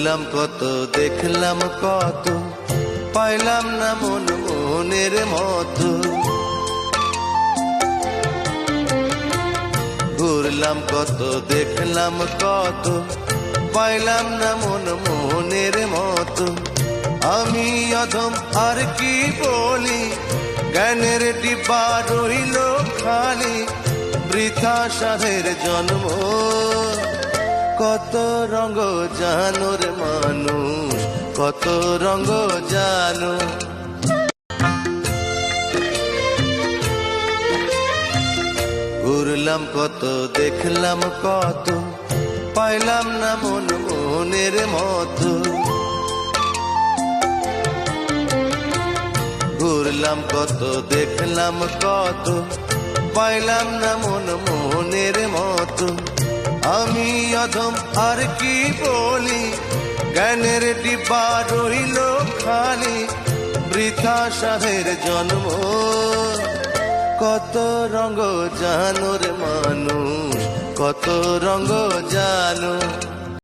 ঘুরলাম কত, দেখলাম কত, পাইলাম না মন মনের মতো। ঘুরলাম কত, দেখলাম কত, পাইলাম না মন মনের মতো। আমি অধম আর কি বলি, জ্ঞানের ডিব্বা রইল খালি, বৃথা সাধের জন্ম। কত রঙ জানোর মানুষ? কত রঙ জানো? ঘুরলাম কত, দেখলাম কত, পাইলাম না মন মনের মতো। ঘুরলাম কত, দেখলাম কত, পাইলাম না মন মতো আমি অধম, আর কি বলি? জ্ঞানের ডিব্বা রইল খালি। বৃথা সাহের জন্ম। কত রঙ জানোর মানুষ, কত রঙ জানো।